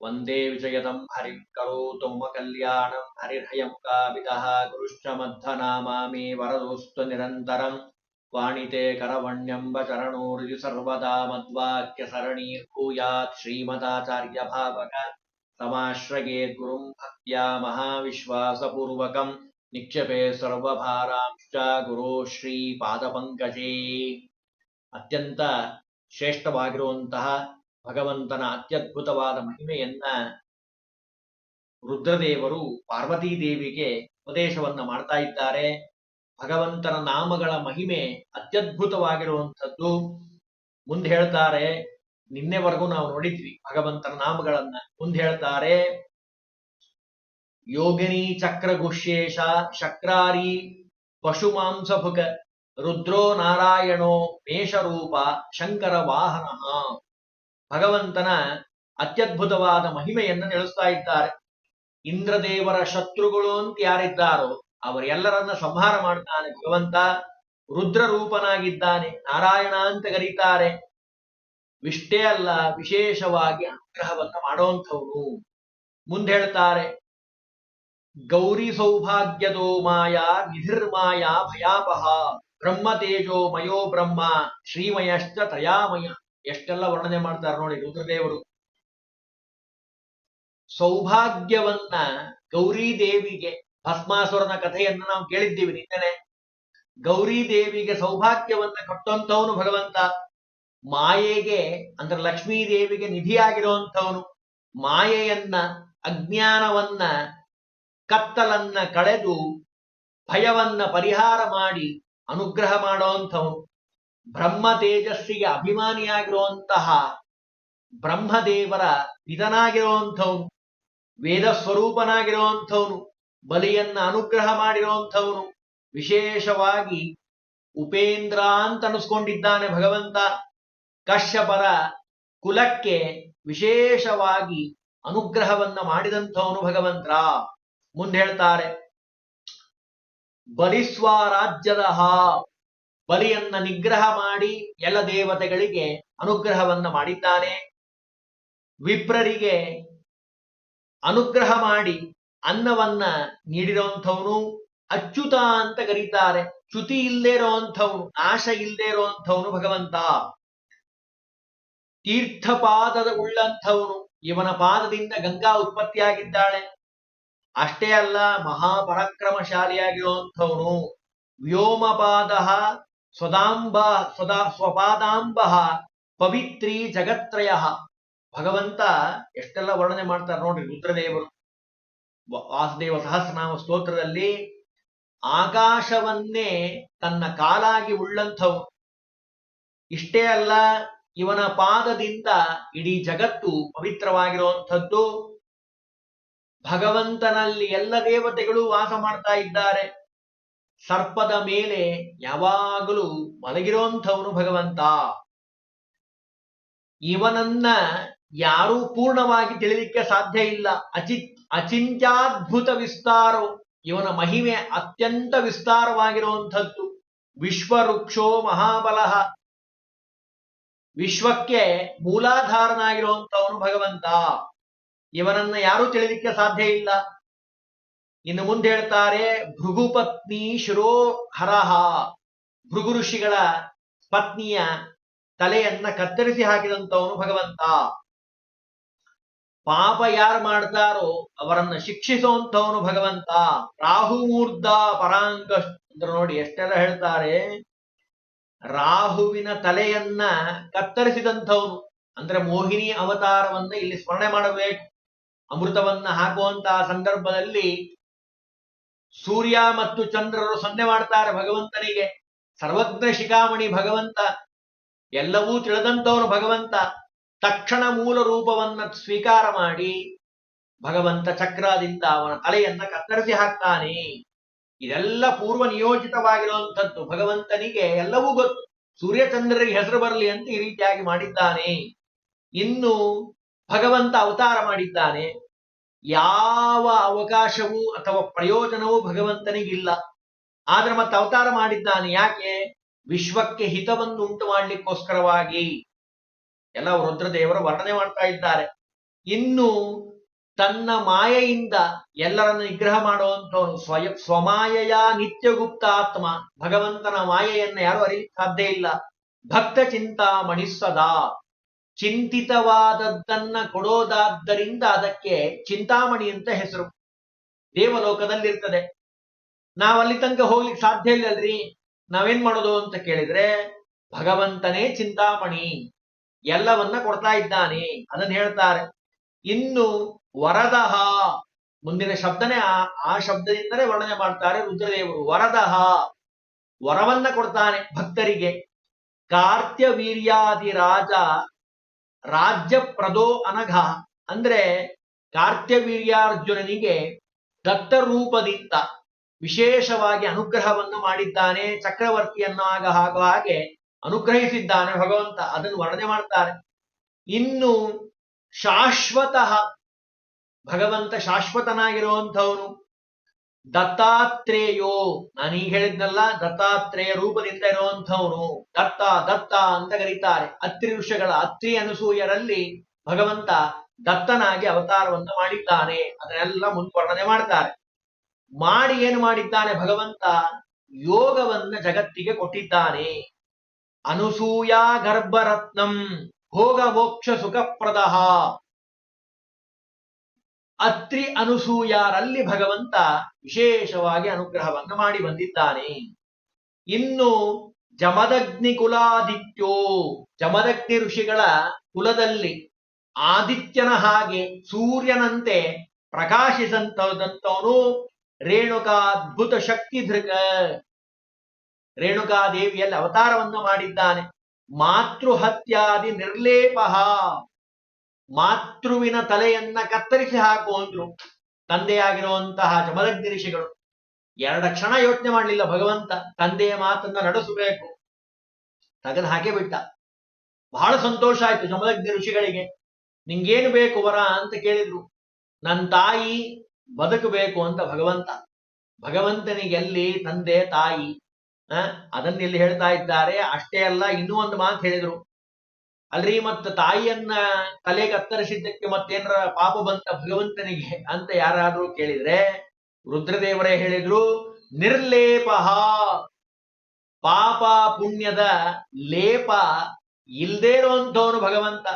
वन्दे विजयदं हरिं करोतु मम कल्याणं हरिर्हयमुखाविदः गुरुश्च मद्धनामा मे वरदोऽस्तु निरन्तरम् वाणिते करवण्यम्ब चरणोर्जि सर्वदा मद्वाक्यसरणीर्भूयात् श्रीमदाचार्यभावक समाश्रयेत् गुरुं भक्त्या महाविश्वासपूर्वकम् निक्षेपे ಸರ್ವಭಾರಾಂಶ್ಚ ಗುರು ಶ್ರೀ ಪಾದಪಂಕಜೇ ಅತ್ಯಂತ ಶ್ರೇಷ್ಠವಾಗಿರುವಂತಹ ಭಗವಂತನ ಅತ್ಯದ್ಭುತವಾದ ಮಹಿಮೆಯನ್ನ ರುದ್ರದೇವರು ಪಾರ್ವತೀದೇವಿಗೆ ಉಪದೇಶವನ್ನ ಮಾಡ್ತಾ ಇದ್ದಾರೆ. ಭಗವಂತನ ನಾಮಗಳ ಮಹಿಮೆ ಅತ್ಯದ್ಭುತವಾಗಿರುವಂಥದ್ದು. ಮುಂದೆ ಹೇಳ್ತಾರೆ, ನಿನ್ನೆವರೆಗೂ ನಾವು ನೋಡಿದ್ವಿ ಭಗವಂತನ ನಾಮಗಳನ್ನ. ಮುಂದೆ ಹೇಳ್ತಾರೆ, ಯೋಗಿನಿ ಚಕ್ರಗುಷ್ಯೇಶ ಶಕ್ರಾರಿ ಪಶುಮಾಂಸಭುಕ ರುದ್ರೋ ನಾರಾಯಣೋ ಮೇಷರೂಪ ಶಂಕರ ವಾಹನ ಭಗವಂತನ ಅತ್ಯದ್ಭುತವಾದ ಮಹಿಮೆಯನ್ನು ತಿಳಿಸ್ತಾ ಇದ್ದಾರೆ. ಇಂದ್ರದೇವರ ಶತ್ರುಗಳು ಅಂತ ಯಾರಿದ್ದಾರೋ ಅವರೆಲ್ಲರನ್ನ ಸಂಹಾರ ಮಾಡ್ತಾನೆ ಭಗವಂತ ರುದ್ರ ರೂಪನಾಗಿದ್ದಾನೆ ನಾರಾಯಣ ಅಂತ ಕರೀತಾರೆ. ವಿಷ್ಟೇ ಅಲ್ಲ, ವಿಶೇಷವಾಗಿ ಅನುಗ್ರಹವನ್ನು ಮಾಡೋಂಥವ್ರು ಮುಂದೆ ಹೇಳ್ತಾರೆ, ಗೌರಿ ಸೌಭಾಗ್ಯದೋ ಮಾಯಾ ವಿಧಿರ್ಮಾಯಾ ಭಯಾಪಹ, ಬ್ರಹ್ಮ ತೇಜೋ ಮಯೋ ಬ್ರಹ್ಮ, ಶ್ರೀಮಯಶ್ಚ ತಯಾಮಯ ಎಷ್ಟೆಲ್ಲ ವರ್ಣನೆ ಮಾಡ್ತಾರೆ ನೋಡಿ ರುದ್ರದೇವರು. ಸೌಭಾಗ್ಯವನ್ನ ಗೌರಿ ದೇವಿಗೆ ಭಸ್ಮಾಸುರನ ಕಥೆಯನ್ನ ನಾವು ಕೇಳಿದ್ದೀವಿ ನಿನ್ನೆ ಗೌರಿ ದೇವಿಗೆ ಸೌಭಾಗ್ಯವನ್ನ ಕೊಟ್ಟಂತವನು ಭಗವಂತ. ಮಾಯೆಗೆ ಅಂದ್ರೆ ಲಕ್ಷ್ಮೀ ದೇವಿಗೆ ನಿಧಿಯಾಗಿರುವಂಥವನು. ಮಾಯೆಯನ್ನ, ಅಜ್ಞಾನವನ್ನ, ಕತ್ತಲನ್ನ ಕಳೆದು ಭಯವನ್ನ ಪರಿಹಾರ ಮಾಡಿ ಅನುಗ್ರಹ ಮಾಡುವಂಥವನು. ಬ್ರಹ್ಮ ತೇಜಸ್ಸಿಗೆ ಅಭಿಮಾನಿಯಾಗಿರುವಂತಹ ಬ್ರಹ್ಮದೇವರ ಪಿತನಾಗಿರುವಂಥವನು ವೇದ ಸ್ವರೂಪನಾಗಿರುವಂಥವನು ಬಲಿಯನ್ನ ಅನುಗ್ರಹ ಮಾಡಿರುವಂಥವನು, ವಿಶೇಷವಾಗಿ ಉಪೇಂದ್ರ ಅಂತ ಅನಿಸ್ಕೊಂಡಿದ್ದಾನೆ ಭಗವಂತ. ಕಶ್ಯಪರ ಕುಲಕ್ಕೆ ವಿಶೇಷವಾಗಿ ಅನುಗ್ರಹವನ್ನ ಮಾಡಿದಂಥವನು ಭಗವಂತ. ಮುಂದೆ ಹೇಳ್ತಾರೆ, ಬಲಿಸ್ವ ರಾಜ್ಯದ ಬಲಿಯನ್ನ ನಿಗ್ರಹ ಮಾಡಿ ಎಲ್ಲ ದೇವತೆಗಳಿಗೆ ಅನುಗ್ರಹವನ್ನ ಮಾಡಿದ್ದಾನೆ. ವಿಪ್ರರಿಗೆ ಅನುಗ್ರಹ ಮಾಡಿ ಅನ್ನವನ್ನ ನೀಡಿರುವಂಥವನು ಅಚ್ಯುತ ಅಂತ ಕರೀತಾರೆ. ಚ್ಯುತಿ ಇಲ್ಲದೆ ಇರುವಂಥವನು ನಾಶ ಇಲ್ಲದೆ ಇರುವಂಥವನು ಭಗವಂತ. ತೀರ್ಥಪಾದದ ಉಳ್ಳಂಥವನು ಇವನ ಪಾದದಿಂದ ಗಂಗಾ ಉತ್ಪತ್ತಿಯಾಗಿದ್ದಾಳೆ. ಅಷ್ಟೇ ಅಲ್ಲ ಮಹಾಪರಾಕ್ರಮಶಾಲಿಯಾಗಿರುವಂಥವನು ವ್ಯೋಮಪಾದ ಸ್ವದಾಂಬ ಸ್ವದಾ ಸ್ವಪಾದಾಂಬ ಪವಿತ್ರಿ ಜಗತ್ರಯ ಭಗವಂತ ಎಷ್ಟೆಲ್ಲ ವರ್ಣನೆ ಮಾಡ್ತಾರೆ ನೋಡ್ರಿ ರುದ್ರದೇವರು. ವಾಸುದೇವ ಸಹಸ್ರನಾಮ ಸ್ತೋತ್ರದಲ್ಲಿ, ಆಕಾಶವನ್ನೇ ತನ್ನ ಕಾಲಾಗಿ ಉಳ್ಳಂಥವು. ಇಷ್ಟೇ ಅಲ್ಲ, ಇವನ ಪಾದದಿಂದ ಇಡೀ ಜಗತ್ತು ಪವಿತ್ರವಾಗಿರುವಂಥದ್ದು. ಭಗವಂತನಲ್ಲಿ ಎಲ್ಲ ದೇವತೆಗಳು ವಾಸ ಮಾಡ್ತಾ ಇದ್ದಾರೆ. ಸರ್ಪದ ಮೇಲೆ ಯಾವಾಗಲೂ ಮಲಗಿರೋಂಥವನು ಭಗವಂತ. ಇವನನ್ನ ಯಾರೂ ಪೂರ್ಣವಾಗಿ ತಿಳಿಲಿಕ್ಕೆ ಸಾಧ್ಯ ಇಲ್ಲ. ಅಚಿ, ಅಚಿಂತ್ಯಾದ್ಭುತ ವಿಸ್ತಾರೋ ಇವನ ಮಹಿಮೆ ಅತ್ಯಂತ ವಿಸ್ತಾರವಾಗಿರುವಂಥದ್ದು. ವಿಶ್ವವೃಕ್ಷೋ ಮಹಾಬಲ. ವಿಶ್ವಕ್ಕೆ ಮೂಲಾಧಾರನಾಗಿರುವಂಥವನು ಭಗವಂತ. ಇವನನ್ನ ಯಾರೂ ತಿಳಿಲಿಕ್ಕೆ ಸಾಧ್ಯ ಇಲ್ಲ. ಇನ್ನು ಮುಂದೆ ಹೇಳ್ತಾರೆ, ಭೃಗುಪತ್ನಿ ಶಿರೋ ಹರಹ. ಭೃಗು ಋಷಿಗಳ ಪತ್ನಿಯ ತಲೆಯನ್ನ ಕತ್ತರಿಸಿ ಹಾಕಿದಂತವನು ಭಗವಂತ. ಪಾಪ ಯಾರು ಮಾಡ್ತಾರೋ ಅವರನ್ನ ಶಿಕ್ಷಿಸುವಂಥವನು ಭಗವಂತ. ರಾಹುಮೂರ್ಧ ಪರಾಂಗ ಅಂದ್ರೆ ನೋಡಿ ಎಷ್ಟೆಲ್ಲ ಹೇಳ್ತಾರೆ, ರಾಹುವಿನ ತಲೆಯನ್ನ ಕತ್ತರಿಸಿದಂಥವನು. ಅಂದ್ರೆ ಮೋಹಿನಿ ಅವತಾರವನ್ನ ಇಲ್ಲಿ ಸ್ಮರಣೆ ಮಾಡಬೇಕು. ಅಮೃತವನ್ನ ಹಾಕುವಂತಹ ಸಂದರ್ಭದಲ್ಲಿ ಸೂರ್ಯ ಮತ್ತು ಚಂದ್ರರು ಸನ್ನೆ ಮಾಡ್ತಾರೆ ಭಗವಂತನಿಗೆ. ಸರ್ವಜ್ಞ ಶಿಖಾಮಣಿ ಭಗವಂತ, ಎಲ್ಲವೂ ತಿಳಿದಂತವನು ಭಗವಂತ. ತಕ್ಷಣ ಮೂಲ ರೂಪವನ್ನ ಸ್ವೀಕಾರ ಮಾಡಿ ಭಗವಂತ ಚಕ್ರದಿಂದ ಅವನ ತಲೆಯನ್ನ ಕತ್ತರಿಸಿ ಹಾಕ್ತಾನೆ. ಇದೆಲ್ಲ ಪೂರ್ವ ನಿಯೋಜಿತವಾಗಿರುವಂಥದ್ದು. ಭಗವಂತನಿಗೆ ಎಲ್ಲವೂ ಗೊತ್ತು. ಸೂರ್ಯಚಂದ್ರರಿಗೆ ಹೆಸರು ಬರಲಿ ಅಂತ ಈ ರೀತಿಯಾಗಿ ಮಾಡಿದ್ದಾನೆ. ಇನ್ನು ಭಗವಂತ ಅವತಾರ ಮಾಡಿದ್ದಾನೆ. ಯಾವ ಅವಕಾಶವೂ ಅಥವಾ ಪ್ರಯೋಜನವೂ ಭಗವಂತನಿಗಿಲ್ಲ. ಆದ್ರೆ ಮತ್ತೆ ಅವತಾರ ಮಾಡಿದ್ದಾನೆ ಯಾಕೆ? ವಿಶ್ವಕ್ಕೆ ಹಿತವನ್ನು ಉಂಟು ಮಾಡ್ಲಿಕ್ಕೋಸ್ಕರವಾಗಿ. ಎಲ್ಲ ರುದ್ರದೇವರು ವರ್ಣನೆ ಮಾಡ್ತಾ ಇದ್ದಾರೆ. ಇನ್ನು ತನ್ನ ಮಾಯೆಯಿಂದ ಎಲ್ಲರನ್ನು ನಿಗ್ರಹ ಮಾಡುವಂತ ಸ್ವಯ, ಸ್ವಮಾಯೆಯ ನಿತ್ಯಗುಪ್ತಾತ್ಮ ಭಗವಂತನ ಮಾಯೆಯನ್ನ ಯಾರು ಅರಿಯಲಿಕ್ಕೆ ಸಾಧ್ಯ ಇಲ್ಲ. ಭಕ್ತ ಚಿಂತಾಮಣಿ ಸದಾ. ಚಿಂತಿತವಾದದ್ದನ್ನ ಕೊಡೋದಾದ್ದರಿಂದ ಅದಕ್ಕೆ ಚಿಂತಾಮಣಿ ಅಂತ ಹೆಸರು. ದೇವಲೋಕದಲ್ಲಿರ್ತದೆ. ನಾವಲ್ಲಿ ತನಕ ಹೋಗ್ಲಿಕ್ಕೆ ಸಾಧ್ಯ ಇಲ್ಲಲ್ರಿ. ನಾವೇನ್ ಮಾಡೋದು ಅಂತ ಕೇಳಿದ್ರೆ, ಭಗವಂತನೇ ಚಿಂತಾಮಣಿ. ಎಲ್ಲವನ್ನ ಕೊಡ್ತಾ ಇದ್ದಾನೆ ಅದನ್ನ ಹೇಳ್ತಾರೆ. ಇನ್ನು ವರದಹ. ಮುಂದಿನ ಶಬ್ದನೇ ಆ ಆ ಶಬ್ದದಿಂದಲೇ ವರ್ಣನೆ ಮಾಡ್ತಾರೆ ರುದ್ರದೇವರು. ವರದಹ. ವರವನ್ನ ಕೊಡ್ತಾನೆ ಭಕ್ತರಿಗೆ. ಕಾರ್ತ್ಯ ವೀರ್ಯಾದಿ ರಾಜ ರಾಜ್ಯ ಪ್ರದೋ ಅನಘ ಅಂದ್ರೆ ಕಾರ್ತ್ಯವೀರ್ಯಾರ್ಜುನನಿಗೆ ದತ್ತರೂಪದಿಂದ ವಿಶೇಷವಾಗಿ ಅನುಗ್ರಹವನ್ನು ಮಾಡಿದ್ದಾನೆ ಚಕ್ರವರ್ತಿಯನ್ನಾಗ ಹಾಗೂ ಹಾಗೆ ಅನುಗ್ರಹಿಸಿದ್ದಾನೆ ಭಗವಂತ, ಅದನ್ನು ವರ್ಣನೆ ಮಾಡ್ತಾರೆ. ಇನ್ನು ಶಾಶ್ವತಃ ಭಗವಂತ ಶಾಶ್ವತನಾಗಿರುವಂಥವನು ದತ್ತಾತ್ರೇಯೋ. ನಾನೀಗ ಹೇಳಿದ್ನಲ್ಲ, ದತ್ತಾತ್ರೇಯ ರೂಪದಿಂದ ಇರುವಂಥವನು ದತ್ತ ದತ್ತ ಅಂತ ಕರೀತಾರೆ. ಅತ್ರಿ ಋಷಗಳ, ಅತ್ರಿ ಅನಸೂಯರಲ್ಲಿ ಭಗವಂತ ದತ್ತನಾಗಿ ಅವತಾರವನ್ನು ಮಾಡಿದ್ದಾನೆ. ಅದನ್ನೆಲ್ಲ ಮುಂದುವರ್ಣನೆ ಮಾಡ್ತಾರೆ. ಮಾಡಿ ಏನು ಮಾಡಿದ್ದಾನೆ ಭಗವಂತ? ಯೋಗವನ್ನ ಜಗತ್ತಿಗೆ ಕೊಟ್ಟಿದ್ದಾನೆ. ಅನುಸೂಯ ಗರ್ಭರತ್ನಂ ಭೋಗ ಮೋಕ್ಷ ಸುಖಪ್ರದ. ಅತ್ರಿ ಅನುಸೂಯಾರಲ್ಲಿ ಭಗವಂತ ವಿಶೇಷವಾಗಿ ಅನುಗ್ರಹವನ್ನು ಮಾಡಿ ಬಂದಿದ್ದಾನೆ. ಇನ್ನು ಜಮದಗ್ನಿ ಕುಲಾದಿತ್ಯೋ ಜಮದಗ್ನಿ ಋಷಿಗಳ ಕುಲದಲ್ಲಿ ಆದಿತ್ಯನ ಹಾಗೆ ಸೂರ್ಯನಂತೆ ಪ್ರಕಾಶಿಸಂತದಂತವನು ರೇಣುಕಾದ್ಭುತ ಶಕ್ತಿ ಧೃಕ, ರೇಣುಕಾದೇವಿಯಲ್ಲಿ ಅವತಾರವನ್ನು ಮಾಡಿದ್ದಾನೆ. ಮಾತೃಹತ್ಯಾದಿ ನಿರ್ಲೇಪ. ಮಾತೃವಿನ ತಲೆಯನ್ನ ಕತ್ತರಿಸಿ ಹಾಕು ಅಂದ್ರು ತಂದೆಯಾಗಿರುವಂತಹ ಜಮದಗ್ನಿ ಋಷಿಗಳು. ಎರಡ ಕ್ಷಣ ಯೋಚನೆ ಮಾಡಲಿಲ್ಲ ಭಗವಂತ, ತಂದೆಯ ಮಾತನ್ನ ನಡೆಸಬೇಕು. ತಗದು ಹಾಗೆ ಬಿಟ್ಟ. ಬಹಳ ಸಂತೋಷ ಆಯ್ತು ಜಮದಗ್ನಿ ಋಷಿಗಳಿಗೆ. ನಿಂಗೇನು ಬೇಕು ವರ ಅಂತ ಕೇಳಿದ್ರು. ನನ್ನ ತಾಯಿ ಬದುಕಬೇಕು ಅಂತ ಭಗವಂತ. ಭಗವಂತನಿಗೆ ಎಲ್ಲಿ ತಂದೆ ತಾಯಿ ಆ ಅದನ್ನ ಇಲ್ಲಿ ಹೇಳ್ತಾ ಇದ್ದಾರೆ, ಅಷ್ಟೇ ಅಲ್ಲ, ಇನ್ನೂ ಒಂದು ಮಾತು ಹೇಳಿದ್ರು. ಅಲ್ರಿ, ಮತ್ತ ತಾಯಿಯನ್ನ ತಲೆಗೆ ಕತ್ತರಿಸಿದ್ದಕ್ಕೆ ಮತ್ತೇನರ ಪಾಪ ಬಂತ ಭಗವಂತನಿಗೆ ಅಂತ ಯಾರಾದ್ರೂ ಕೇಳಿದ್ರೆ ರುದ್ರದೇವರೇ ಹೇಳಿದ್ರು, ನಿರ್ಲೇಪ. ಪಾಪ ಪುಣ್ಯದ ಲೇಪ ಇಲ್ದೇ ಇರುವಂತವನು ಭಗವಂತ.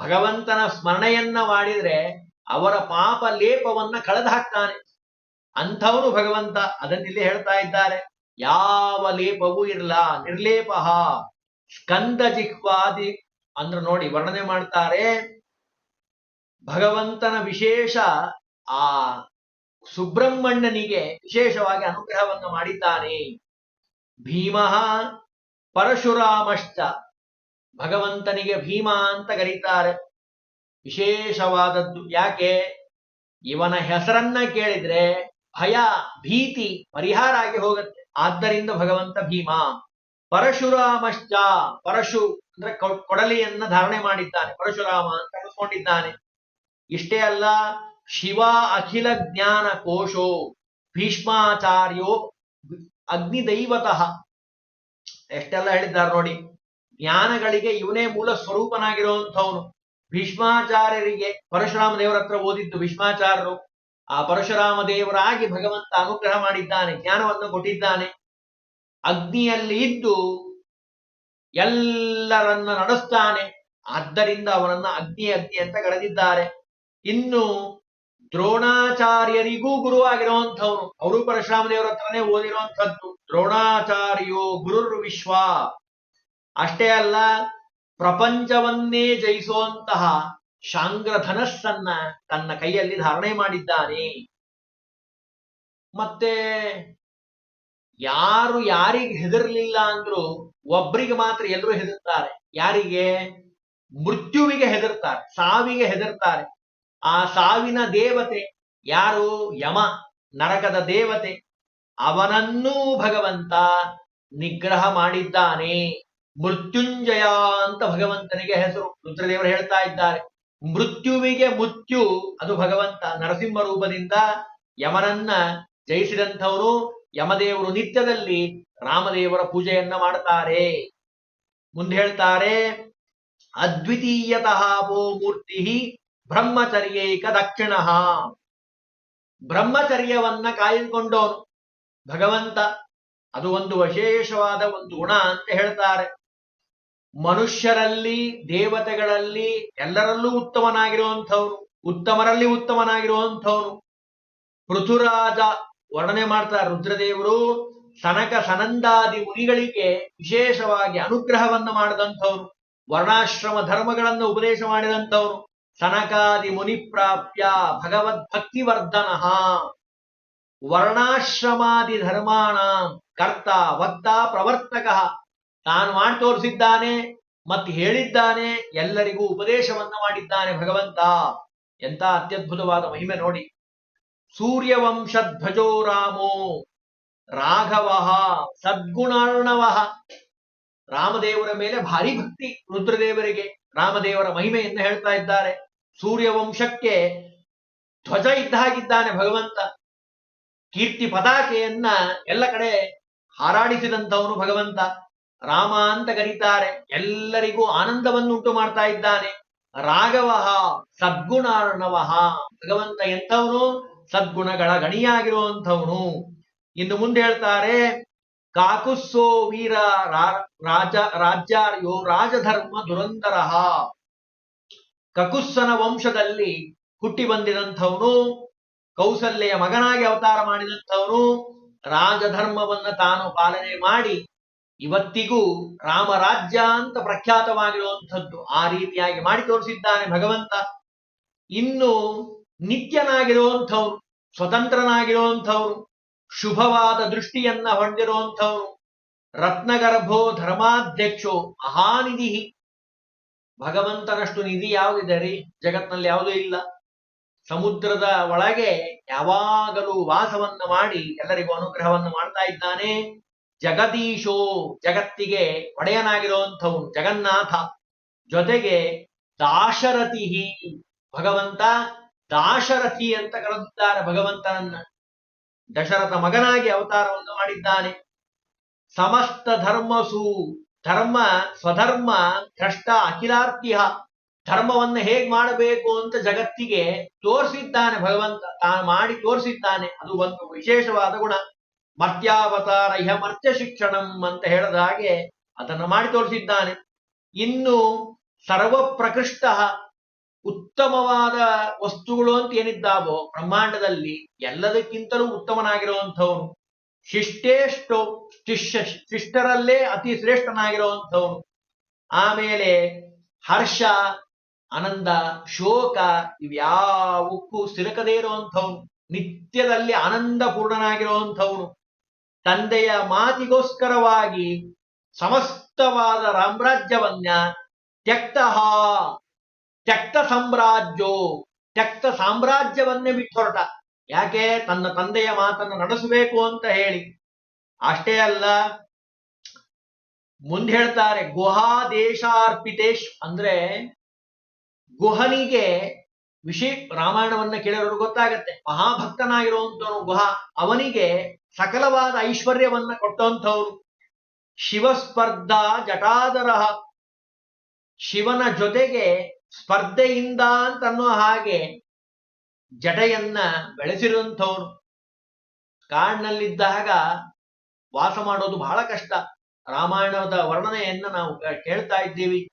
ಭಗವಂತನ ಸ್ಮರಣೆಯನ್ನ ಮಾಡಿದ್ರೆ ಅವರ ಪಾಪ ಲೇಪವನ್ನ ಕಳೆದು ಹಾಕ್ತಾನೆ ಅಂಥವನು ಭಗವಂತ. ಅದನ್ನಿಲ್ಲಿ ಹೇಳ್ತಾ ಇದ್ದಾರೆ. ಯಾವ ಲೇಪವೂ ಇರಲ್ಲ ನಿರ್ಲೇಪ. ಸ್ಕಂದ ಜಿಹ್ವಾದಿ ಅಂದ್ರೆ ನೋಡಿ ವರ್ಣನೆ ಮಾಡ್ತಾರೆ ಭಗವಂತನ ವಿಶೇಷ ಆ ಸುಬ್ರಹ್ಮಣ್ಯನಿಗೆ ವಿಶೇಷವಾಗಿ ಅನುಗ್ರಹವನ್ನು ಮಾಡಿದ್ದಾನೆ. ಭೀಮ ಪರಶುರಾಮಶ್ಚ ಭಗವಂತನಿಗೆ ಭೀಮ ಅಂತ ಕರೀತಾರೆ. ವಿಶೇಷವಾದದ್ದು ಯಾಕೆ? ಇವನ ಹೆಸರನ್ನ ಕೇಳಿದ್ರೆ ಭಯ, ಭೀತಿ, ಪರಿಹಾರ ಆಗಿ ಹೋಗುತ್ತೆ. ಆದ್ದರಿಂದ ಭಗವಂತ ಭೀಮ. ಪರಶುರಾಮಶ್ಚ ಪರಶು ಅಂದ್ರೆ ಕೊಡಲಿಯನ್ನ ಧಾರಣೆ ಮಾಡಿದ್ದಾನೆ, ಪರಶುರಾಮ ಅಂತ ಕರೆದುಕೊಂಡಿದ್ದಾನೆ. ಇಷ್ಟೇ ಅಲ್ಲ, ಶಿವ ಅಖಿಲ ಜ್ಞಾನ ಕೋಶೋ ಭೀಷ್ಮಾಚಾರ್ಯೋ ಅಗ್ನಿದೈವತಃ. ಎಷ್ಟೆಲ್ಲ ಹೇಳಿದ್ದಾರೆ ನೋಡಿ, ಜ್ಞಾನಗಳಿಗೆ ಇವನೇ ಮೂಲ ಸ್ವರೂಪನಾಗಿರುವಂಥವನು. ಭೀಷ್ಮಾಚಾರ್ಯರಿಗೆ ಪರಶುರಾಮ ದೇವರ ಹತ್ರ ಓದಿದ್ದು ಭೀಷ್ಮಾಚಾರ್ಯರು. ಆ ಪರಶುರಾಮ ದೇವರಾಗಿ ಭಗವಂತ ಅನುಗ್ರಹ ಮಾಡಿದ್ದಾನೆ, ಜ್ಞಾನವನ್ನು ಕೊಟ್ಟಿದ್ದಾನೆ. ಅಗ್ನಿಯಲ್ಲಿ ಇದ್ದು ಎಲ್ಲರನ್ನ ನಡೆಸ್ತಾನೆ. ಆದ್ದರಿಂದ ಅವನನ್ನ ಅಗ್ನಿ ಅಗ್ನಿ ಅಂತ ಕರೆದಿದ್ದಾರೆ. ಇನ್ನು ದ್ರೋಣಾಚಾರ್ಯರಿಗೂ ಗುರುವಾಗಿರುವಂಥವನು ಅವರು ಪರಶುರಾಮ ದೇವರ ಹತ್ರನೇ ಓದಿರುವಂಥದ್ದು. ದ್ರೋಣಾಚಾರ್ಯೋ ಗುರುರ್ ವಿಶ್ವ. ಅಷ್ಟೇ ಅಲ್ಲ, ಪ್ರಪಂಚವನ್ನೇ ಜಯಿಸುವಂತಹ ಶಾಂಗ್ರಧನಸ್ಸನ್ನ ತನ್ನ ಕೈಯಲ್ಲಿ ಧಾರಣೆ ಮಾಡಿದ್ದಾನೆ. ಮತ್ತೆ ಯಾರು ಯಾರಿಗೆ ಹೆದರ್ಲಿಲ್ಲ ಅಂದ್ರು ಒಬ್ರಿಗೆ ಮಾತ್ರ ಎಲ್ಲರೂ ಹೆದರ್ತಾರೆ. ಯಾರಿಗೆ? ಮೃತ್ಯುವಿಗೆ ಹೆದರ್ತಾರೆ, ಸಾವಿಗೆ ಹೆದರ್ತಾರೆ. ಆ ಸಾವಿನ ದೇವತೆ ಯಾರು? ಯಮ, ನರಕದ ದೇವತೆ. ಅವನನ್ನೂ ಭಗವಂತ ನಿಗ್ರಹ ಮಾಡಿದ್ದಾನೆ. ಮೃತ್ಯುಂಜಯ ಅಂತ ಭಗವಂತನಿಗೆ ಹೆಸರು. ರುದ್ರದೇವರು ಹೇಳ್ತಾ ಇದ್ದಾರೆ. ಮೃತ್ಯುವಿಗೆ ಮೃತ್ಯು, ಅದು ಭಗವಂತ ನರಸಿಂಹ ರೂಪದಿಂದ ಯಮನನ್ನ ಜಯಿಸಿದಂಥವರು ಯಮದೇವರು ನಿತ್ಯದಲ್ಲಿ ರಾಮದೇವರ ಪೂಜೆಯನ್ನ ಮಾಡ್ತಾರೆ. ಮುಂದೆ ಹೇಳ್ತಾರೆ, ಅದ್ವಿತೀಯತಃ ಭೋ ಮೂರ್ತಿ ಬ್ರಹ್ಮಚರ್ಯೈಕ ದಕ್ಷಿಣ. ಬ್ರಹ್ಮಚರ್ಯವನ್ನ ಕಾಯ್ದುಕೊಂಡವನು ಭಗವಂತ, ಅದು ಒಂದು ವಿಶೇಷವಾದ ಒಂದು ಗುಣ ಅಂತ ಹೇಳ್ತಾರೆ. ಮನುಷ್ಯರಲ್ಲಿ, ದೇವತೆಗಳಲ್ಲಿ ಎಲ್ಲರಲ್ಲೂ ಉತ್ತಮನಾಗಿರುವಂಥವ್ರು, ಉತ್ತಮರಲ್ಲಿ ಉತ್ತಮನಾಗಿರುವಂಥವನು ಪೃಥುರಾಜ ವರ್ಣನೆ ಮಾಡ್ತಾರೆ ರುದ್ರದೇವರು. ಸನಕ ಸನಂದಾದಿ ಮುನಿಗಳಿಗೆ ವಿಶೇಷವಾಗಿ ಅನುಗ್ರಹವನ್ನ ಮಾಡಿದಂಥವ್ರು, ವರ್ಣಾಶ್ರಮ ಧರ್ಮಗಳನ್ನು ಉಪದೇಶ ಮಾಡಿದಂಥವ್ರು, ಸನಕಾದಿ ಮುನಿ ಪ್ರಾಪ್ಯ ಭಗವದ್ ಭಕ್ತಿವರ್ಧನ ವರ್ಣಾಶ್ರಮಾದಿ ಧರ್ಮಾಣ ಕರ್ತ ವಕ್ತ ಪ್ರವರ್ತಕ. ತಾನು ಮಾಡಿ ತೋರಿಸಿದ್ದಾನೆ ಮತ್ತು ಹೇಳಿದ್ದಾನೆ, ಎಲ್ಲರಿಗೂ ಉಪದೇಶವನ್ನ ಮಾಡಿದ್ದಾನೆ ಭಗವಂತ. ಎಂತ ಅತ್ಯದ್ಭುತವಾದ ಮಹಿಮೆ ನೋಡಿ. ಸೂರ್ಯವಂಶಧ್ವಜೋ ರಾಮೋ. ರಾಘವ, ಸದ್ಗುಣಾರ್ಣವ. ರಾಮದೇವರ ಮೇಲೆ ಭಾರಿ ಭಕ್ತಿ ರುದ್ರದೇವರಿಗೆ, ರಾಮದೇವರ ಮಹಿಮೆಯನ್ನು ಹೇಳ್ತಾ ಇದ್ದಾರೆ. ಸೂರ್ಯವಂಶಕ್ಕೆ ಧ್ವಜ ಇದ್ದ ಹಾಗಿದ್ದಾನೆ ಭಗವಂತ. ಕೀರ್ತಿ ಪತಾಕೆಯನ್ನ ಎಲ್ಲ ಕಡೆ ಹಾರಾಡಿಸಿದಂಥವನು ಭಗವಂತ. ರಾಮ ಅಂತ ಕರೀತಾರೆ. ಎಲ್ಲರಿಗೂ ಆನಂದವನ್ನು ಉಂಟು ಮಾಡ್ತಾ ಇದ್ದಾನೆ. ರಾಘವ, ಸದ್ಗುಣಾರ್ಣವ. ಭಗವಂತ ಎಂಥವನು? ಸದ್ಗುಣಗಳ ಗಣಿಯಾಗಿರುವಂಥವನು. ಇನ್ನು ಮುಂದೆ ಹೇಳ್ತಾರೆ, ಕಾಕುಸ್ಸೋ ವೀರ ರಾಜ, ರಾಜ್ಯಾರ್ಯೋ ರಾಜಧರ್ಮ ದುರಂದರ ಕಕುಸ್ಸನ ವಂಶದಲ್ಲಿ ಹುಟ್ಟಿ ಬಂದಿದಂಥವನು ಕೌಸಲ್ಯ ಮಗನಾಗಿ ಅವತಾರ ಮಾಡಿದಂಥವನು, ರಾಜಧರ್ಮವನ್ನ ತಾನು ಪಾಲನೆ ಮಾಡಿ ಇವತ್ತಿಗೂ ರಾಮರಾಜ್ಯ ಅಂತ ಪ್ರಖ್ಯಾತವಾಗಿರುವಂಥದ್ದು ಆ ರೀತಿಯಾಗಿ ಮಾಡಿ ತೋರಿಸಿದ್ದಾನೆ ಭಗವಂತ. ಇನ್ನು ನಿತ್ಯನಾಗಿರುವಂಥವ್ರು, ಸ್ವತಂತ್ರನಾಗಿರುವಂಥವ್ರು ಶುಭವಾದ ದೃಷ್ಟಿಯನ್ನ ಹೊಂದಿರುವಂಥವ್ರು ರತ್ನಗರ್ಭೋ ಧರ್ಮಾಧ್ಯಕ್ಷೋ ಮಹಾನಿಧಿ. ಭಗವಂತನಷ್ಟು ನಿಧಿ ಯಾವುದಿದೆ ರೀ? ಜಗತ್ನಲ್ಲಿ ಯಾವುದೂ ಇಲ್ಲ. ಸಮುದ್ರದ ಒಳಗೆ ಯಾವಾಗಲೂ ವಾಸವನ್ನ ಮಾಡಿ ಎಲ್ಲರಿಗೂ ಅನುಗ್ರಹವನ್ನು ಮಾಡ್ತಾ ಇದ್ದಾನೆ. ಜಗದೀಶೋ ಜಗತ್ತಿಗೆ ಒಡೆಯನಾಗಿರುವಂಥವು ಜಗನ್ನಾಥ. ಜೊತೆಗೆ ದಾಶರಥಿ ಭಗವಂತ ದಾಶರಥಿ ಅಂತ ಕರೆದಿದ್ದಾರೆ ಭಗವಂತನನ್ನ. ದಶರಥ ಮಗನಾಗಿ ಅವತಾರವನ್ನು ಮಾಡಿದ್ದಾನೆ. ಸಮಸ್ತ ಧರ್ಮಸು, ಧರ್ಮ, ಸ್ವಧರ್ಮ ಕಷ್ಟ ಅಖಿಲಾರ್ತಿಹ ಧರ್ಮವನ್ನ ಹೇಗ್ ಮಾಡಬೇಕು ಅಂತ ಜಗತ್ತಿಗೆ ತೋರಿಸಿದ್ದಾನೆ ಭಗವಂತ. ತಾನು ಮಾಡಿ ತೋರಿಸಿದ್ದಾನೆ. ಅದು ಒಂದು ವಿಶೇಷವಾದ ಗುಣ. ಮರ್ತ್ಯಾವತಾರ ಇಹ ಮರ್ತ್ಯ ಶಿಕ್ಷಣಂ ಅಂತ ಹೇಳದ ಹಾಗೆ ಅದನ್ನು ಮಾಡಿ ತೋರಿಸಿದ್ದಾನೆ. ಇನ್ನು ಸರ್ವ ಪ್ರಕೃಷ್ಟ ಉತ್ತಮವಾದ ವಸ್ತುಗಳು ಅಂತ ಏನಿದ್ದಾವೋ ಬ್ರಹ್ಮಾಂಡದಲ್ಲಿ ಎಲ್ಲದಕ್ಕಿಂತಲೂ ಉತ್ತಮನಾಗಿರುವಂಥವನು. ಶಿಷ್ಟೇಷ್ಟು, ಶಿಷ್ಯ, ಶಿಷ್ಟರಲ್ಲೇ ಅತಿ ಶ್ರೇಷ್ಠನಾಗಿರುವಂಥವನು. ಆಮೇಲೆ ಹರ್ಷ, ಆನಂದ, ಶೋಕ ಇವ್ಯಾವಕ್ಕೂ ಸಿಲುಕದೇ ಇರುವಂಥವನು. ನಿತ್ಯದಲ್ಲಿ ಆನಂದ ಪೂರ್ಣನಾಗಿರುವಂಥವನು ತಂದೆಯ ಮಾತಿಗೋಸ್ಕರವಾಗಿ ಸಮಸ್ತವಾದ ರಾಮ್ರಾಜ್ಯವನ್ನ ತ್ಯಕ್ತಃ ತ್ಯಕ್ತ ಸಾಮ್ರಾಜ್ಯೋ, ತ್ಯಕ್ತ ಸಾಮ್ರಾಜ್ಯವನ್ನೇ ಬಿಟ್ಟು ಹೊರಟ ಯಾಕೆ? ತನ್ನ ತಂದೆಯ ಮಾತನ್ನು ನಡೆಸಬೇಕು ಅಂತ ಹೇಳಿ. ಅಷ್ಟೇ ಅಲ್ಲ, ಮುಂದೆ ಹೇಳ್ತಾರೆ, ಗುಹಾ ದೇಶಾರ್ಪಿತೇಶ್ ಅಂದ್ರೆ ಗುಹನಿಗೆ ವಿಷಯ ರಾಮಾಯಣವನ್ನ ಕೇಳಿರೋರು ಗೊತ್ತಾಗತ್ತೆ. ಮಹಾಭಕ್ತನಾಗಿರುವಂತವನು ಗುಹ, ಅವನಿಗೆ ಸಕಲವಾದ ಐಶ್ವರ್ಯವನ್ನ ಕೊಟ್ಟಂಥವ್ರು. ಶಿವಸ್ಪರ್ಧಾ ಜಟಾದರಹ. ಶಿವನ ಜೊತೆಗೆ ಸ್ಪರ್ಧೆಯಿಂದ ಅಂತನ್ನೋ ಹಾಗೆ ಜಟೆಯನ್ನ ಬೆಳೆಸಿರುವಂಥವ್ರು. ಕಾಡಿನಲ್ಲಿದ್ದಾಗ ವಾಸ ಮಾಡೋದು ಬಹಳ ಕಷ್ಟ. ರಾಮಾಯಣದ ವರ್ಣನೆಯನ್ನ ನಾವು ಕೇಳ್ತಾ ಇದ್ದೀವಿ.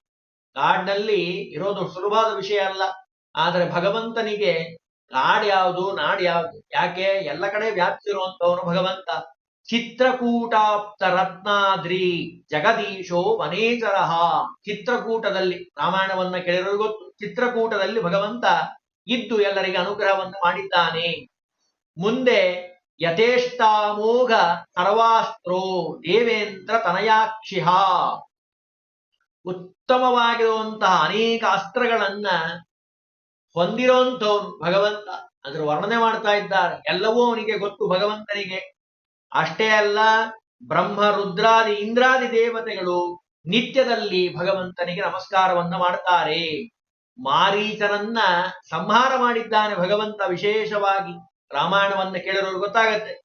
ಕಾಡಿನಲ್ಲಿ ಇರೋದು ಸುಲಭವಾದ ವಿಷಯ ಅಲ್ಲ. ಆದರೆ ಭಗವಂತನಿಗೆ ಕಾಡ್ ಯಾವುದು, ನಾಡ್ ಯಾವುದು, ಯಾಕೆ ಎಲ್ಲ ಕಡೆ ವ್ಯಾಪ್ತಿರುವಂತವನು ಭಗವಂತ. ಚಿತ್ರಕೂಟಾಪ್ತ ರತ್ನಾದ್ರಿ ಜಗದೀಶೋ ವನೇಚರಃ. ಚಿತ್ರಕೂಟದಲ್ಲಿ ರಾಮಾಯಣವನ್ನ ಕೇಳಿರೋ ಗೊತ್ತು? ಚಿತ್ರಕೂಟದಲ್ಲಿ ಭಗವಂತ ಇದ್ದು ಎಲ್ಲರಿಗೆ ಅನುಗ್ರಹವನ್ನು ಮಾಡಿದ್ದಾನೆ. ಮುಂದೆ ಯಥೇಷ್ಟಾಮೋಘ ಸರ್ವಾಸ್ತ್ರೋ ದೇವೇಂದ್ರ ತನಯಾಕ್ಷಿಹ ಉತ್ತಮವಾಗಿರುವಂತಹ ಅನೇಕ ಅಸ್ತ್ರಗಳನ್ನ ಹೊಂದಿರೋಂಥವ್ರು ಭಗವಂತ. ಅದ್ರ ವರ್ಣನೆ ಮಾಡ್ತಾ ಇದ್ದಾರೆ. ಎಲ್ಲವೂ ಅವನಿಗೆ ಗೊತ್ತು. ಭಗವಂತನಿಗೆ ಅಷ್ಟೇ ಅಲ್ಲ, ಬ್ರಹ್ಮ, ರುದ್ರಾದಿ, ಇಂದ್ರಾದಿ ದೇವತೆಗಳು ನಿತ್ಯದಲ್ಲಿ ಭಗವಂತನಿಗೆ ನಮಸ್ಕಾರವನ್ನ ಮಾಡ್ತಾರೆ ಮಾರೀಚನನ್ನ ಸಂಹಾರ ಮಾಡಿದ್ದಾನೆ ಭಗವಂತ ವಿಶೇಷವಾಗಿ. ರಾಮಾಯಣವನ್ನ ಕೇಳಿರೋರು ಗೊತ್ತಾಗತ್ತೆ.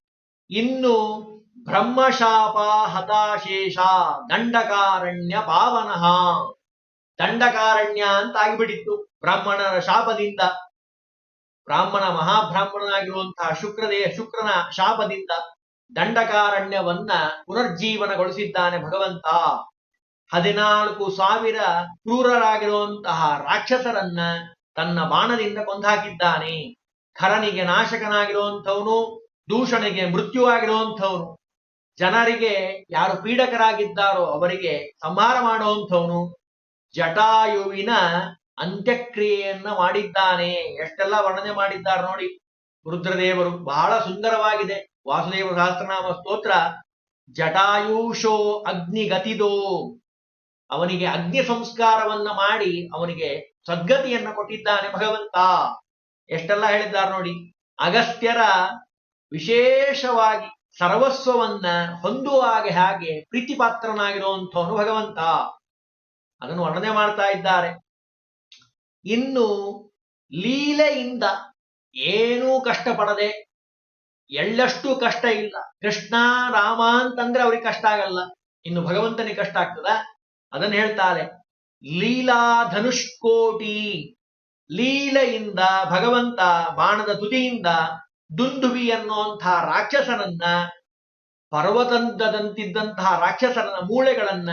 ಇನ್ನು ಬ್ರಹ್ಮಶಾಪ ಹತಾಶೇಷ ದಂಡಕಾರಣ್ಯ ಪಾವನಃ. ದಂಡಕಾರಣ್ಯ ಅಂತ ಆಗಿಬಿಟ್ಟಿತ್ತು ಬ್ರಾಹ್ಮಣರ ಶಾಪದಿಂದ. ಬ್ರಾಹ್ಮಣ ಮಹಾಬ್ರಾಹ್ಮಣನಾಗಿರುವಂತಹ ಶುಕ್ರದೇ ಶುಕ್ರನ ಶಾಪದಿಂದ. ದಂಡಕಾರಣ್ಯವನ್ನ ಪುನರ್ಜೀವನಗೊಳಿಸಿದ್ದಾನೆ ಭಗವಂತ. ಹದಿನಾಲ್ಕು ಸಾವಿರ ಕ್ರೂರರಾಗಿರುವಂತಹ ರಾಕ್ಷಸರನ್ನ ತನ್ನ ಬಾಣದಿಂದ ಕೊಂದಾಕಿದ್ದಾನೆ. ಖರನಿಗೆ ನಾಶಕನಾಗಿರುವಂಥವನು, ದೂಷಣೆಗೆ ಮೃತ್ಯುವಾಗಿರುವಂಥವನು, ಜನರಿಗೆ ಯಾರು ಪೀಡಕರಾಗಿದ್ದಾರೋ ಅವರಿಗೆ ಸಂಹಾರ ಮಾಡುವಂಥವನು, ಜಟಾಯುವಿನ ಅಂತ್ಯಕ್ರಿಯೆಯನ್ನ ಮಾಡಿದ್ದಾನೆ. ಎಷ್ಟೆಲ್ಲ ವರ್ಣನೆ ಮಾಡಿದ್ದಾರೆ ನೋಡಿ. ರುದ್ರದೇವರು ಬಹಳ ಸುಂದರವಾಗಿದೆ. ವಾಸುದೇವ ಸಹಸ್ರನಾಮ ಸ್ತೋತ್ರ. ಜಟಾಯುಷೋ ಅಗ್ನಿಗತಿದೋ. ಅವನಿಗೆ ಅಗ್ನಿ ಸಂಸ್ಕಾರವನ್ನ ಮಾಡಿ ಅವನಿಗೆ ಸದ್ಗತಿಯನ್ನ ಕೊಟ್ಟಿದ್ದಾನೆ ಭಗವಂತ. ಎಷ್ಟೆಲ್ಲ ಹೇಳಿದ್ದಾರೆ ನೋಡಿ. ಅಗಸ್ತ್ಯರ ವಿಶೇಷವಾಗಿ ಸರ್ವಸ್ವವನ್ನ ಹೊಂದುವಾಗ ಹಾಗೆ ಪ್ರೀತಿಪಾತ್ರನಾಗಿರುವಂಥವನು ಭಗವಂತ. ಅದನ್ನು ವರ್ಣನೆ ಮಾಡ್ತಾ ಇದ್ದಾರೆ. ಇನ್ನು ಲೀಲೆಯಿಂದ ಏನೂ ಕಷ್ಟಪಡದೆ ಎಳ್ಳಷ್ಟು ಕಷ್ಟ ಇಲ್ಲ. ಕೃಷ್ಣ, ರಾಮ ಅಂತಂದ್ರೆ ಅವ್ರಿಗೆ ಕಷ್ಟ ಆಗಲ್ಲ. ಇನ್ನು ಭಗವಂತನಿಗೆ ಕಷ್ಟ ಆಗ್ತದ? ಅದನ್ನ ಹೇಳ್ತಾರೆ, ಲೀಲಾ ಧನುಷ್ಕೋಟಿ. ಲೀಲೆಯಿಂದ ಭಗವಂತ ಬಾಣದ ತುದಿಯಿಂದ ದುಂದುಬಿ ಅನ್ನುವಂತಹ ರಾಕ್ಷಸನನ್ನ ಪರ್ವತಂತದಂತಿದ್ದಂತಹ ರಾಕ್ಷಸನ ಮೂಳೆಗಳನ್ನ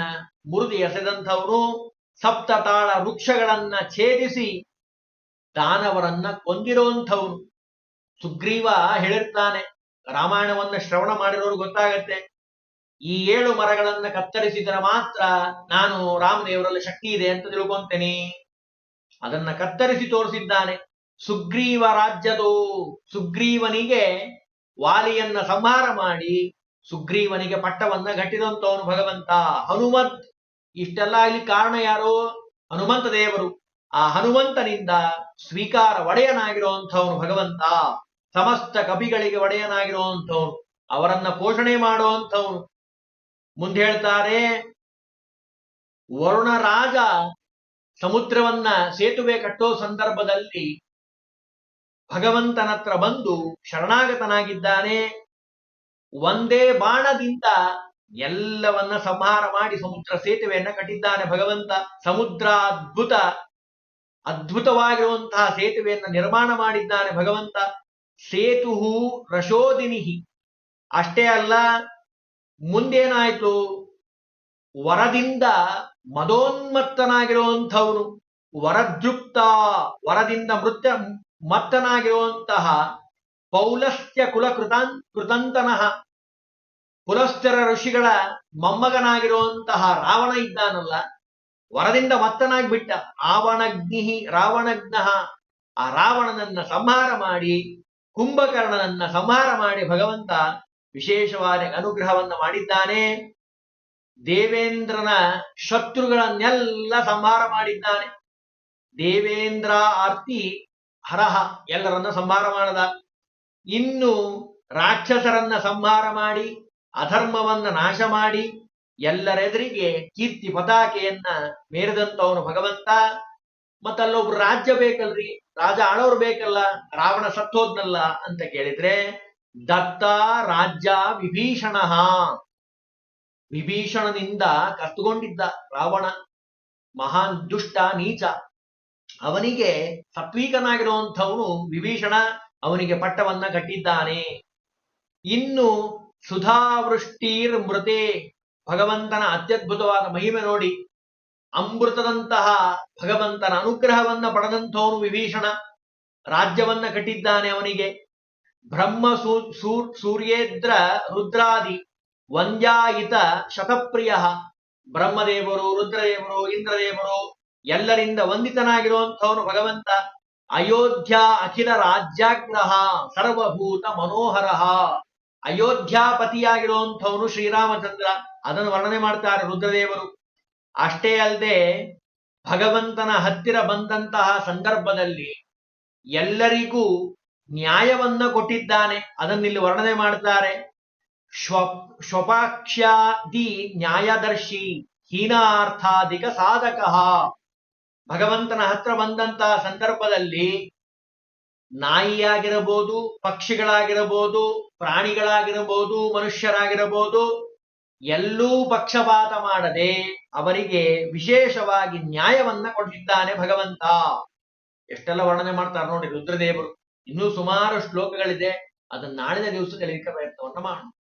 ಮುರಿದು ಎಸೆದಂಥವನು ಸಪ್ತ ತಾಳ ವೃಕ್ಷಗಳನ್ನ ಛೇದಿಸಿ ದಾನವರನ್ನ ಕೊಂದಿರುವಂಥವ್ರು ಸುಗ್ರೀವ ಹೇಳಿರ್ತಾನೆ, ರಾಮಾಯಣವನ್ನ ಶ್ರವಣ ಮಾಡಿರೋರು ಗೊತ್ತಾಗತ್ತೆ. ಈ ಏಳು ಮರಗಳನ್ನ ಕತ್ತರಿಸಿದರೆ ಮಾತ್ರ ನಾನು ರಾಮದೇವರಲ್ಲಿ ಶಕ್ತಿ ಇದೆ ಅಂತ ತಿಳ್ಕೊಂತೇನೆ. ಅದನ್ನ ಕತ್ತರಿಸಿ ತೋರಿಸಿದ್ದಾನೆ. ಸುಗ್ರೀವ ರಾಜ್ಯದು, ಸುಗ್ರೀವನಿಗೆ ವಾಲಿಯನ್ನ ಸಂಹಾರ ಮಾಡಿ, ಸುಗ್ರೀವನಿಗೆ ಪಟ್ಟವನ್ನ ಗಟ್ಟಿದಂತವನು ಭಗವಂತ. ಹನುಮಂತ್, ಇಷ್ಟೆಲ್ಲ ಇಲ್ಲಿ ಕಾರಣ ಯಾರು? ಹನುಮಂತ ದೇವರು. ಆ ಹನುಮಂತನಿಂದ ಸ್ವೀಕಾರ ಒಡೆಯನಾಗಿರುವಂಥವನು ಭಗವಂತ. ಸಮಸ್ತ ಕಪಿಗಳಿಗೆ ಒಡೆಯನಾಗಿರುವಂಥವನು. ಅವರನ್ನ ಪೋಷಣೆ ಮಾಡುವಂಥವನು. ಮುಂದೆ ಹೇಳ್ತಾರೆ, ವರುಣ ರಾಜ ಸಮುದ್ರವನ್ನ ಸೇತುವೆ ಕಟ್ಟೋ ಸಂದರ್ಭದಲ್ಲಿ ಭಗವಂತನತ್ರ ಬಂದು ಶರಣಾಗತನಾಗಿದ್ದಾನೆ. ಒಂದೇ ಬಾಣದಿಂದ ಎಲ್ಲವನ್ನ ಸಂಹಾರ ಮಾಡಿ ಸಮುದ್ರ ಸೇತುವೆಯನ್ನ ಕಟ್ಟಿದ್ದಾನೆ ಭಗವಂತ. ಸಮುದ್ರ ಅದ್ಭುತ ಅದ್ಭುತವಾಗಿರುವಂತಹ ಸೇತುವೆಯನ್ನು ನಿರ್ಮಾಣ ಮಾಡಿದ್ದಾನೆ ಭಗವಂತ. ಸೇತು ರಶೋದಿನಿಹಿ. ಅಷ್ಟೇ ಅಲ್ಲ, ಮುಂದೇನಾಯಿತು? ವರದಿಂದ ಮದೋನ್ಮತ್ತನಾಗಿರುವಂಥವನು ವರದೃಪ್ತ ವರದಿಂದ ಮೃತ್ಯ ಮತ್ತನಾಗಿರುವಂತಹ ಪೌಲಸ್ತ್ಯ ಕುಲ ಕೃತಾನ್ ಕೃತಂತನಃ. ಪುಲಸ್ತ್ಯರ ಋಷಿಗಳ ಮೊಮ್ಮಗನಾಗಿರುವಂತಹ ರಾವಣ ಇದ್ದಾನಲ್ಲ ವರದಿಂದ ಮತ್ತನಾಗ್ಬಿಟ್ಟ ರಾವಣಗ್ನಿ ರಾವಣಗ್ನ. ಆ ರಾವಣನನ್ನ ಸಂಹಾರ ಮಾಡಿ, ಕುಂಭಕರ್ಣನನ್ನ ಸಂಹಾರ ಮಾಡಿ ಭಗವಂತ ವಿಶೇಷವಾದ ಅನುಗ್ರಹವನ್ನ ಮಾಡಿದ್ದಾನೆ. ದೇವೇಂದ್ರನ ಶತ್ರುಗಳನ್ನೆಲ್ಲ ಸಂಹಾರ ಮಾಡಿದ್ದಾನೆ. ದೇವೇಂದ್ರ ಆರ್ತಿ ಹರಹ ಎಲ್ಲರನ್ನ ಸಂಹಾರ ಮಾಡದ. ಇನ್ನು ರಾಕ್ಷಸರನ್ನ ಸಂಹಾರ ಮಾಡಿ, ಅಧರ್ಮವನ್ನ ನಾಶ ಮಾಡಿ ಎಲ್ಲರೆದುರಿಗೆ ಕೀರ್ತಿ ಪತಾಕೆಯನ್ನ ಮೇರಿದಂತವನು ಭಗವಂತ. ಮತ್ತಲ್ಲೊಬ್ರು ರಾಜ್ಯ ಬೇಕಲ್ರಿ? ರಾಜ ಆಳೋರು ಬೇಕಲ್ಲ? ರಾವಣ ಸತ್ತೋದ್ನಲ್ಲ ಅಂತ ಕೇಳಿದ್ರೆ, ದತ್ತ ರಾಜ್ಯ ವಿಭೀಷಣ. ವಿಭೀಷಣನಿಂದ ಕತ್ತುಗೊಂಡಿದ್ದ ರಾವಣ. ಮಹಾನ್, ದುಷ್ಟ, ನೀಚ. ಅವನಿಗೆ ಸತ್ವೀಕನಾಗಿರುವಂಥವನು ವಿಭೀಷಣ. ಅವನಿಗೆ ಪಟ್ಟವನ್ನ ಕಟ್ಟಿದ್ದಾನೆ. ಇನ್ನು ಸುಧಾವೃಷ್ಟಿರ್ ಮೃತೆ ಭಗವಂತನ ಅತ್ಯದ್ಭುತವಾದ ಮಹಿಮೆ ನೋಡಿ ಅಮೃತದಂತಹ ಭಗವಂತನ ಅನುಗ್ರಹವನ್ನ ಪಡೆದಂಥವನು ವಿಭೀಷಣ. ರಾಜ್ಯವನ್ನ ಕಟ್ಟಿದ್ದಾನೆ ಅವನಿಗೆ. ಬ್ರಹ್ಮ ಸೂ ಸೂರ್ ಸೂರ್ಯೇದ್ರ ರುದ್ರಾದಿ ವಂದ್ಯಾಯಿತ ಶತಪ್ರಿಯ. ಬ್ರಹ್ಮದೇವರು, ರುದ್ರದೇವರು, ಇಂದ್ರದೇವರು ಎಲ್ಲರಿಂದ ವಂದಿತನಾಗಿರುವಂಥವನು ಭಗವಂತ. ಅಯೋಧ್ಯ ಅಖಿಲ ರಾಜ್ಯಾಗ್ರಹ ಸರ್ವಭೂತ ಮನೋಹರ ಅಯೋಧ್ಯಾಪತಿಯಾಗಿರುವಂಥವನು ಶ್ರೀರಾಮಚಂದ್ರ. ಅದನ್ನು ವರ್ಣನೆ ಮಾಡ್ತಾರೆ ರುದ್ರದೇವರು. ಅಷ್ಟೇ ಅಲ್ಲದೆ ಭಗವಂತನ ಹತ್ತಿರ ಬಂದಂತಹ ಸಂದರ್ಭದಲ್ಲಿ ಎಲ್ಲರಿಗೂ ನ್ಯಾಯವನ್ನ ಕೊಟ್ಟಿದ್ದಾನೆ. ಅದನ್ನಿಲ್ಲಿ ವರ್ಣನೆ ಮಾಡ್ತಾರೆ. ಶ್ವ ಶ್ವಪಾಕ್ಷಾದಿ ನ್ಯಾಯದರ್ಶಿ ಹೀನಾರ್ಥಾಧಿಕ ಸಾಧಕ. ಭಗವಂತನ ಹತ್ರ ಬಂದಂತಹ ಸಂದರ್ಭದಲ್ಲಿ ನಾಯಿಯಾಗಿರಬಹುದು, ಪಕ್ಷಿಗಳಾಗಿರಬಹುದು, ಪ್ರಾಣಿಗಳಾಗಿರಬಹುದು, ಮನುಷ್ಯರಾಗಿರಬಹುದು ಎಲ್ಲೂ ಪಕ್ಷಪಾತ ಮಾಡದೆ ಅವರಿಗೆ ವಿಶೇಷವಾಗಿ ನ್ಯಾಯವನ್ನ ಕೊಟ್ಟಿದ್ದಾನೆ ಭಗವಂತ. ಎಷ್ಟೆಲ್ಲ ವರ್ಣನೆ ಮಾಡ್ತಾರೆ ನೋಡಿ ರುದ್ರದೇವರು. ಇನ್ನೂ ಸುಮಾರು ಶ್ಲೋಕಗಳಿದೆ. ಅದನ್ನ ನಾಳಿನ ದಿವಸ ಕಲಿಯಲಿಕ್ಕೆ ಪ್ರಯತ್ನವನ್ನ ಮಾಡೋಣ.